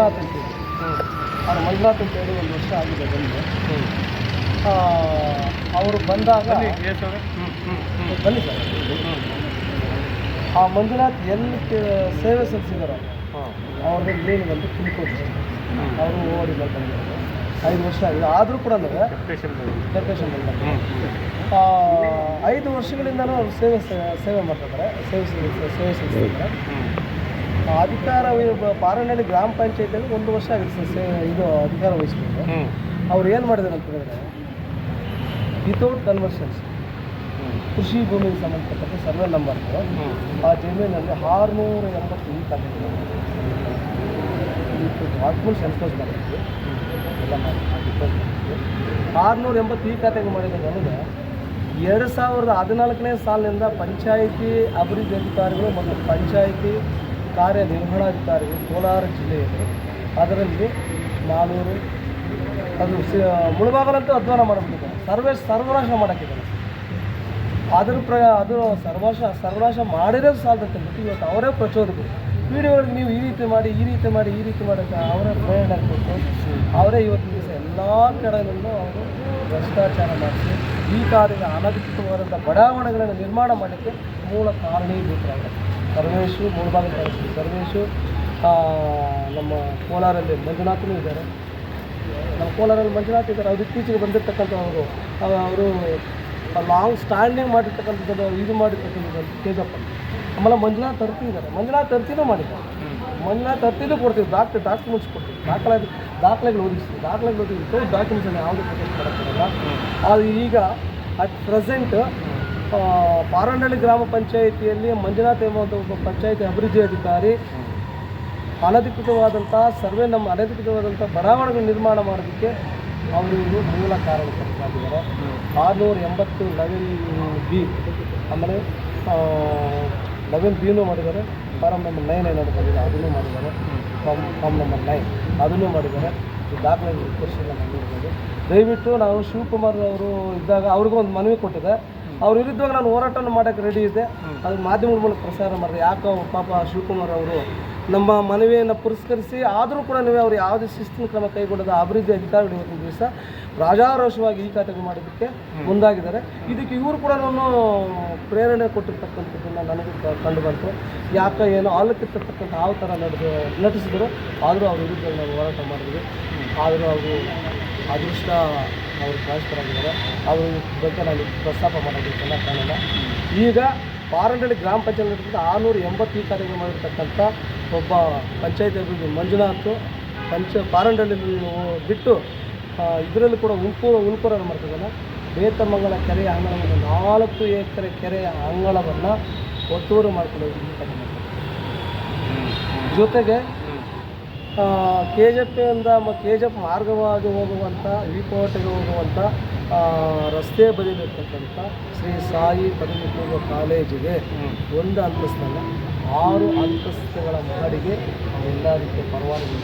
ಮಂಜುನಾಥ್ ಅಂತ ಹೇಳಿ ಅವ್ರು ಮಂಜುನಾಥ್ ಅಂತ ಹೇಳಿ ಒಂದು ವರ್ಷ ಆಗಿದೆ ಬಂದು. ಅವರು ಬಂದಾಗ ಬನ್ನಿ ಸರ್. ಆ ಮಂಜುನಾಥ್ ಎಲ್ಲಿ ಸೇವೆ ಸಲ್ಲಿಸಿದಾರೋ ಅವ್ರದ್ದು ಮೇನ್ ಬಂದು ತುಮಕೂರು ಅವರು ಓಡಿ ಬರ್ತಾರೆ ಐದು ವರ್ಷ ಆಗಿದೆ. ಆದರೂ ಕೂಡ ಡೆಪ್ರೇಷನ್ ಬಂದ ಐದು ವರ್ಷಗಳಿಂದನೂ ಅವರು ಸೇವೆ ಸೇವೆ ಮಾಡ್ತಿದ್ದಾರೆ ಸೇವೆ ಸೇವೆ ಸಲ್ಲಿಸ್ತಿದ್ದಾರೆ ಅಧಿಕಾರ ಪಾರನಹಳ್ಳಿ ಗ್ರಾಮ ಪಂಚಾಯತಿಯಲ್ಲಿ ಒಂದು ವರ್ಷ ಆಗುತ್ತೆ ಸರ್ ಇದು ಅಧಿಕಾರ ವಹಿಸ್ಕೊಂಡು ಅವ್ರು ಏನು ಮಾಡಿದ್ರು ಅಂತ ಹೇಳಿದ್ರೆ ವಿತೌಟ್ ಕನ್ವರ್ಷನ್ಸ್ ಕೃಷಿ ಭೂಮಿಗೆ ಸಂಬಂಧಪಟ್ಟಂತೆ ಸರ್ವೆ ನಂಬರ್ ಆ ಜಮೀನಲ್ಲಿ ಆರುನೂರ ಎಂಬತ್ತು ಡಾಕ್ಯುಮೆಂಟ್ಸ್ ಎನ್ಫೋರ್ಸ್ ಮಾಡಿದ್ವಿ ಎಲ್ಲ ಮಾಡಿ ಆರುನೂರ ಎಂಬತ್ತು ಈ ಖಾತೆಗೆ ಮಾಡಿದ ನನಗೆ ಎರಡು ಸಾವಿರದ ಹದಿನಾಲ್ಕನೇ ಸಾಲಿನಿಂದ ಪಂಚಾಯಿತಿ ಅಭಿವೃದ್ಧಿ ಅಧಿಕಾರಿಗಳು ಮತ್ತು ಪಂಚಾಯಿತಿ ಕಾರ್ಯನಿರ್ವಹಣಾಧಿಕಾರಿಗಳು ಕೋಲಾರ ಜಿಲ್ಲೆಯಲ್ಲಿ. ಅದರಲ್ಲಿ ನಾಲ್ವರು ಅದು ಸಿ- ಮುಳುಬಾಗಲಂತೂ ಅಧ್ವಾನ ಮಾಡಬೇಕಿದ್ದಾರೆ ಸರ್ವೇ, ಸರ್ವನಾಶ ಮಾಡೋಕ್ಕಿದ್ದಾರೆ. ಅದ್ರ ಪ್ರ ಅದು ಸರ್ವಾಶ, ಸರ್ವನಾಶ ಮಾಡಿರೋದು ಸಾಧ್ಯತೆ ಬಿಟ್ಟು ಇವತ್ತು ಅವರೇ ಪ್ರಚೋದಕರು. ವಿಡಿಯೋಗಳಿಗೆ ನೀವು ಈ ರೀತಿ ಮಾಡಿ, ಈ ರೀತಿ ಮಾಡಿ, ಈ ರೀತಿ ಮಾಡೋಕ್ಕೆ ಅವರೇ ಪ್ರೇರಣೆ ಕೊಟ್ಟು ಅವರೇ ಇವತ್ತಿನ ದಿವಸ ಎಲ್ಲ ಕಡೆಗಳಲ್ಲೂ ಅವರು ಭ್ರಷ್ಟಾಚಾರ ಮಾಡಿಸಿ, ಈ ಕಾರ್ಯದ ಅನಧಿಕೃತವಾದಂಥ ಬಡಾವಣೆಗಳನ್ನು ನಿರ್ಮಾಣ ಮಾಡಲಿಕ್ಕೆ ಮೂಲ ಕಾರಣೀಭೂತರಾಗಿದೆ ಸರ್ವೇಶು ಮೂಳಬಾಗಿಲು ಕಳಿಸ್ತೀವಿ ಸರ್ವೇಶು. ನಮ್ಮ ಕೋಲಾರಲ್ಲಿ ಮಂಜುನಾಥನೂ ಇದ್ದಾರೆ. ನಮ್ಮ ಕೋಲಾರಲ್ಲಿ ಮಂಜುನಾಥ್ ಇದ್ದಾರೆ. ಅವ್ರು ಇತ್ತೀಚೆಗೆ ಬಂದಿರತಕ್ಕಂಥವ್ರು ಅವರು. ಲಾಂಗ್ ಸ್ಟ್ಯಾಂಡಿಂಗ್ ಮಾಡಿರ್ತಕ್ಕಂಥದ್ದು ಇದು ಮಾಡಿರ್ತಕ್ಕಂಥದ್ದು ತೇಜಪ್ಪ. ಆಮೇಲೆ ಮಂಜುನಾಥ್ ತರ್ತಿ ಇದ್ದಾರೆ. ಮಂಜುನಾಥ್ ತರ್ತಿನೂ ಮಾಡಿದ್ದಾರೆ ಮಂಜುನಾಥ್ ತರ್ತಿನೂ ಕೊಡ್ತೀವಿ ಡಾಕ್ಟರ್ ಡಾಕ್ಯುಮೆಂಟ್ಸ್ ಕೊಡ್ತೀವಿ ದಾಖಲೆ ದಾಖಲೆಗಳು ಒದಗಿಸ್ತೀವಿ ದಾಖಲೆಗಳು ಒದಗಿಸ್ತೀವಿ ಡಾಕ್ಯುಮೆಂಟ್ಸ್ ಯಾವುದೇ ಪ್ರೊಟೆಕ್ಟ್ ಮಾಡೋಕ್ಕಾಗಲ್ಲ ಅದು ಈಗ ಅಟ್ ಪ್ರೆಸೆಂಟ್ ಪಾರಂಡಳ್ಳಿ ಗ್ರಾಮ ಪಂಚಾಯಿತಿಯಲ್ಲಿ ಮಂಜುನಾಥ್ ಎಂಬ ಒಬ್ಬ ಪಂಚಾಯಿತಿ ಅಭಿವೃದ್ಧಿ ಅಧಿಕಾರಿ ಅನಧಿಕೃತವಾದಂಥ ಸರ್ವೆ ನಮ್ಮ ಅನಧಿಕೃತವಾದಂಥ ಬಡಾವಣೆಗಳು ನಿರ್ಮಾಣ ಮಾಡೋದಕ್ಕೆ ಅವರು ಮೂಲ ಕಾರಣಕರ್ತರಾಗಿದ್ದಾರೆ ಆರುನೂರ ಎಂಬತ್ತು ಲೆವೆನ್ ಬಿ ಆಮೇಲೆ ಲೆವೆನ್ ಬಿನೂ ಮಾಡಿದ್ದಾರೆ. ಫಾರಮ್ ನಂಬರ್ ನೈನ್ ಏನು ಬಂದಿದೆ, ಅದನ್ನು ಮಾಡಿದ್ದಾರೆ. ಫಾರ್ಮ್ ಫಾರ್ಮ್ ನಂಬರ್ ನೈನ್ ಅದನ್ನು ಮಾಡಿದ್ದಾರೆ. ದಾಖಲೆ ಪರಿಶೀಲನೆ ಮಾಡಿರ್ಬೋದು ದಯವಿಟ್ಟು ನಾವು ಶಿವಕುಮಾರ್ ಅವರು ಇದ್ದಾಗ ಅವ್ರಿಗೂ ಒಂದು ಮನವಿ ಕೊಟ್ಟಿದೆ. ಅವ್ರ ವಿರುದ್ಧವಾಗಿ ನಾನು ಹೋರಾಟವನ್ನು ಮಾಡೋಕ್ಕೆ ರೆಡಿ ಇದ್ದೆ. ಅದು ಮಾಧ್ಯಮದ ಮೂಲಕ ಪ್ರಸಾರ ಮಾಡಿದೆ. ಯಾಕೋ ಪಾಪ ಶಿವಕುಮಾರ್ ಅವರು ನಮ್ಮ ಮನವಿಯನ್ನು ಪುರಸ್ಕರಿಸಿ ಆದರೂ ಕೂಡ ನೀವು ಅವ್ರು ಯಾವುದೇ ಶಿಸ್ತಿನ ಕ್ರಮ ಕೈಗೊಂಡದ ಅಭಿವೃದ್ಧಿ ಅಧಿಕಾರಿಗಳು ಇವತ್ತಿನ ದಿವಸ ರಾಜಾರೋಷವಾಗಿ ಈ ಖಾತೆಗೆ ಮಾಡೋದಕ್ಕೆ ಮುಂದಾಗಿದ್ದಾರೆ. ಇದಕ್ಕೆ ಇವರು ಕೂಡ ನಾನು ಪ್ರೇರಣೆ ಕೊಟ್ಟಿರ್ತಕ್ಕಂಥದ್ದನ್ನು ನನಗೆ ಕಂಡು ಬಂತು. ಯಾಕೆ ಏನೋ ಆಲಕ್ಕಿರ್ತಕ್ಕಂಥ ಯಾವ ಥರ ನಡೆದು ನಟಿಸಿದ್ರು. ಆದರೂ ಅವ್ರ ವಿರುದ್ಧ ನಾವು ಹೋರಾಟ ಮಾಡಿದ್ವಿ. ಆದರೂ ಅವರು ಅದೃಷ್ಟ ಅವರು ಟ್ರಾನ್ಸ್ಫರ್ ಅವರು ಬಗ್ಗೆ ನಾನು ಪ್ರಸ್ತಾಪ ಮಾಡೋದಕ್ಕೆಲ್ಲ ಕಾರಣ. ಈಗ ಪಾರಂಡಳ್ಳಿ ಗ್ರಾಮ ಪಂಚಾಯತ್ ಆರುನೂರ ಎಂಬತ್ತು ಈ ಕಾರ್ಯಕ್ರಮ ಮಾಡಿರ್ತಕ್ಕಂಥ ಒಬ್ಬ ಪಂಚಾಯತ್ ಅಭಿವೃದ್ಧಿ ಮಂಜುನಾಥ್ ಪಂಚ ಪಾರಂಡಳ್ಳಿ ಬಿಟ್ಟು ಇದರಲ್ಲೂ ಕೂಡ ಉಳ್ಕೂರು ಉಳ್ಕೂರನ್ನು ಮಾಡ್ತಿದ್ದಾನೆ. ಬೇತಮಂಗಲ ಕೆರೆಯ ಅಂಗಳವನ್ನು ನಾಲ್ಕು ಎಕರೆ ಕೆರೆಯ ಅಂಗಳವನ್ನು ಒತ್ತೂರು ಮಾಡ್ಕೊಂಡು. ಜೊತೆಗೆ ಕೆ ಜಿ ಮ ಕೆ ಜಿ ಎಫ್ ಮಾರ್ಗವಾಗಿ ಹೋಗುವಂಥ ವಿಕೋಟೆಗೆ ಹೋಗುವಂಥ ರಸ್ತೆ ಬದಿಲಿರ್ತಕ್ಕಂಥ ಶ್ರೀ ಸಾಯಿ ಪದವಿ ಪೂರ್ವ ಕಾಲೇಜಿಗೆ ಒಂದು ಅಂತಸ್ತಲ್ಲ ಆರು ಅಂತಸ್ತುಗಳ ಮಹಡಿಗೆ ಎಲ್ಲ ರೀತಿಯ ಪರವಾನಗಿ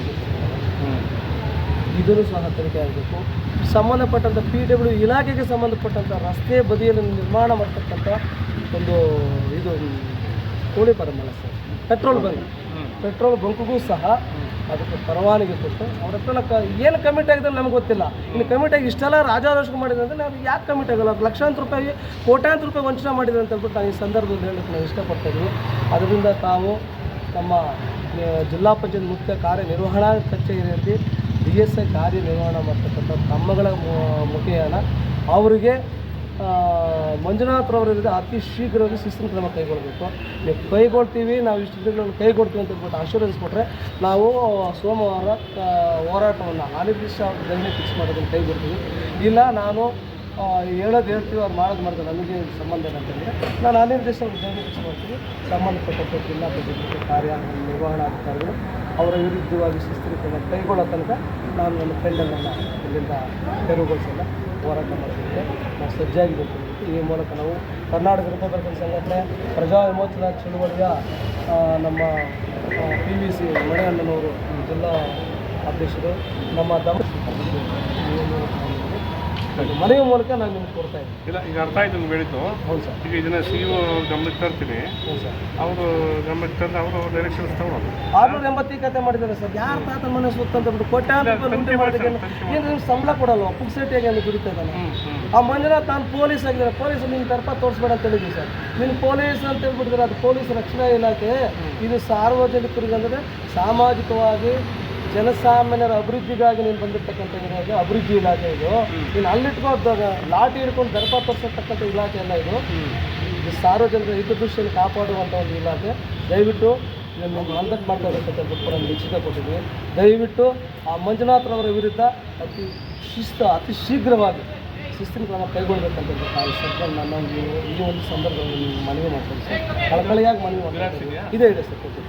ಇದನ್ನು ಸಹ ತನಿಖೆ ಆಗಬೇಕು. ಸಂಬಂಧಪಟ್ಟಂಥ ಪಿ ಡಬ್ಲ್ಯೂ ಇಲಾಖೆಗೆ ಸಂಬಂಧಪಟ್ಟಂಥ ರಸ್ತೆ ಬದಿಯಲ್ಲಿ ನಿರ್ಮಾಣ ಮಾಡ್ತಕ್ಕಂಥ ಒಂದು ಇದು ಕೋಳಿ ಪರಮಲ್ಲ ಸರ್. Petrol bunk. ಪೆಟ್ರೋಲ್ ಬಂಕ್ಗೂ ಸಹ ಅದಕ್ಕೆ ಪರವಾನಗಿ ಕೊಟ್ಟು ಅವ್ರ ಹತ್ರ ಏನು ಕಮಿಟ್ ಆಗಿದೆ ನಮ್ಗೆ ಗೊತ್ತಿಲ್ಲ. ಇನ್ನು ಆಗಿ ಇಷ್ಟೆಲ್ಲ ರಾಜಾರೋಷ ಮಾಡಿದೆ ಅಂದರೆ ನಾವು ಯಾಕೆ ಕಮಿಟ್ ಆಗಲ್ಲ? ಲಕ್ಷಾಂತರ ರೂಪಾಯಿ, ಕೋಟ್ಯಾಂತರ ರೂಪಾಯಿ ವಂಚನೆ ಮಾಡಿದೆ ಅಂತ ಹೇಳ್ಬಿಟ್ಟು ನಾನು ಈ ಸಂದರ್ಭದಲ್ಲಿ ಹೇಳಕ್ಕೆ ನಾವು ಇಷ್ಟಪಡ್ತಾ ಇದ್ದೀನಿ. ಅದರಿಂದ ತಾವು ನಮ್ಮ ಜಿಲ್ಲಾ ಪಂಚಾಯತ್ ಮುಖ್ಯ ಕಾರ್ಯನಿರ್ವಹಣಾ ಕಚೇರಿಯಲ್ಲಿ ಡಿ ಎಸ್ ಐ ಕಾರ್ಯನಿರ್ವಹಣೆ ಮಾಡ್ತಕ್ಕಂಥ ತಮ್ಮಗಳ ಮುಖೇನ ಅವರಿಗೆ ಆ, ಮಂಜುನಾಥ್ರವರ ವಿರುದ್ಧ ಅತಿ ಶೀಘ್ರವಾಗಿ ಶಿಸ್ತಿನ ಕ್ರಮ ಕೈಗೊಳ್ಳಬೇಕು. ನೀವು ಕೈಗೊಳ್ತೀವಿ ನಾವು ಇಷ್ಟು ದಿನಗಳನ್ನು ಕೈಗೊಡ್ತೀವಿ ಅಂತ ಹೇಳ್ಬಿಟ್ಟು ಅಶ್ಯೂರೆನ್ಸ್ ಕೊಟ್ಟರೆ ನಾವು ಸೋಮವಾರ ಹೋರಾಟವನ್ನು ಅನಿರ್ದಿಷ್ಟ ಗಣನೆ ಫಿಕ್ಸ್ ಮಾಡೋದನ್ನು ಕೈಗೊಡ್ತೀವಿ ಇಲ್ಲ ನಾನು ಹೇಳೋದು ಹೇಳ್ತೀವಿ ಅವ್ರು ಮಾಡೋದು ಮಾಡಿದ್ರೆ ನಮಗೆ ಸಂಬಂಧ ಏನಂತಂದರೆ ನಾನು ಅನಿರ್ದಿಷ್ಟ ಗಣನೆ ಫಿಕ್ಸ್ ಮಾಡ್ತೀನಿ. ಸಂಬಂಧಪಟ್ಟಂಥ ಜಿಲ್ಲಾ ಪ್ರತಿನಿಧಿ ಕಾರ್ಯ ನಿರ್ವಹಣಾಧಿಕಾರಿಗಳು ಅವರ ವಿರುದ್ಧವಾಗಿ ಶಿಸ್ತಿನ ಕೈಗೊಳ್ಳೋ ತನಕ ನಾನು ನನ್ನ ಫ್ರೆಂಡನ್ನು ಇಲ್ಲಿಂದ ತೆರವುಗೊಳಿಸಲ್ಲ ಹೋರಾಟ ಮಾಡಲಿಕ್ಕೆ ನಾವು ಸಜ್ಜಾಗಿರ್ಬೇಕು ಈ ಮೂಲಕ ನಾವು ಕರ್ನಾಟಕ ರಿಪಬ್ಲಿಕನ್ ಸಂಘಟನೆ, ಪ್ರಜಾ ವಿಮೋಚನಾ ಚಳುವಳಿಯ ನಮ್ಮ ಪಿ ವಿ ಸಿ ಮಣಿಯಣ್ಣನವರು, ಜಿಲ್ಲಾ ಅಧ್ಯಕ್ಷರು, ನಮ್ಮ ದಮ ಮನವಿ ಮೂಲಕ ನಾನು ನಿಮ್ಗೆ ಕೊಡ್ತಾ ಇದ್ದೀನಿ. ಇಲ್ಲ ಈಗ ಅರ್ಥ ಆಯ್ತು ಬೆಳೀತು ಹೇಳಿದ್ದು. ಹೌದು ಸರ್. ಈಗ ಇದನ್ನ ಸಿ ಇ ಗಮನಕ್ಕೆ ತರ್ತೀನಿ. ಹೌದು ಸರ್. ಅವರು ಗಮನಕ್ಕೆ ತಂದು ಅವರು ಡೈರೆಕ್ಷನ್ಸ್ ತಗೊಳ್ಳೋದು ಆರ್ನೂರ ಎಂಬತ್ತಿ ಕತೆ ಮಾಡಿದ್ದಾರೆ ಸರ್. ಯಾರ ತಾತ ಮನೆ ಸುತ್ತ ಅಂತ ಬಿಟ್ಟು ರೂಪಾಯಿ ಲೂಟಿ ಮಾಡಿದ್ರೆ ಏನು ನಿಮ್ಗೆ ಸಂಬಳ ಕೊಡಲ್ವ? ಪುಕ್ಸೆಟ್ಟಿಯಾಗಿ ಅಲ್ಲಿ ದುಡಿತಾ ಇದ್ದಾನೆ? ಆ ಮನೆಯ ತಾನು ಪೊಲೀಸ್ ಆಗಿದ್ದಾರೆ. ಪೊಲೀಸ್ ನಿನ್ನ ತರ್ಪ ತೋರಿಸ್ಬೇಡ ಅಂತ ಹೇಳಿದ್ವಿ ಸರ್. ನೀನು ಪೊಲೀಸ್ ಅಂತ ಹೇಳ್ಬಿಟ್ಟಿದ್ರೆ ಅದು ಪೊಲೀಸ್ ರಕ್ಷಣಾ ಇಲಾಖೆ. ಇದು ಸಾರ್ವಜನಿಕರಿಗೆ ಅಂದರೆ ಸಾಮಾಜಿಕವಾಗಿ ಜನಸಾಮಾನ್ಯರ ಅಭಿವೃದ್ಧಿಗಾಗಿ ನೀನು ಬಂದಿರ್ತಕ್ಕಂಥ ಇಲಾಖೆ ಅಭಿವೃದ್ಧಿ ಇಲಾಖೆ ಇದು. ನೀನು ಅಲ್ಲಿಟ್ಕೊಂಡಾಗ ಲಾಟಿ ಹಿಡ್ಕೊಂಡು ದರ್ಪ ತೋರಿಸತಕ್ಕಂಥ ಇಲಾಖೆ ಅಲ್ಲ ಇದು. ಇದು ಸಾರ್ವಜನಿಕರ ಹಿತದೃಷ್ಟಿಯನ್ನು ಕಾಪಾಡುವಂಥ ಒಂದು ಇಲಾಖೆ. ದಯವಿಟ್ಟು ಇದನ್ನು ಮಂದಕ್ಕೆ ಮಾಡ್ತಾ ಇರತಕ್ಕಂಥ ಕೂಡ ಲಿಖಿತ ಕೊಟ್ಟಿದ್ವಿ ದಯವಿಟ್ಟು ಆ ಮಂಜುನಾಥ್ರವರ ವಿರುದ್ಧ ಅತಿ ಶಿಸ್ತು ಅತಿ ಶೀಘ್ರವಾಗಿ ಶಿಸ್ತಿನ ಕ್ರಮ ಕೈಗೊಳ್ಬೇಕಂತ ತಾವು ಸರ್ ನನ್ನ ಒಂದು ಈ ಒಂದು ಸಂದರ್ಭದಲ್ಲಿ ನೀವು ಮನವಿ ಮಾಡ್ತೀನಿ ಸರ್. ಕಳಕಳಿಯಾಗಿ ಮನವಿ ಮಾಡ್ತೀನಿ. ಇದೇ ಇದೆ ಸರ್. ಕೊಟ್ಟು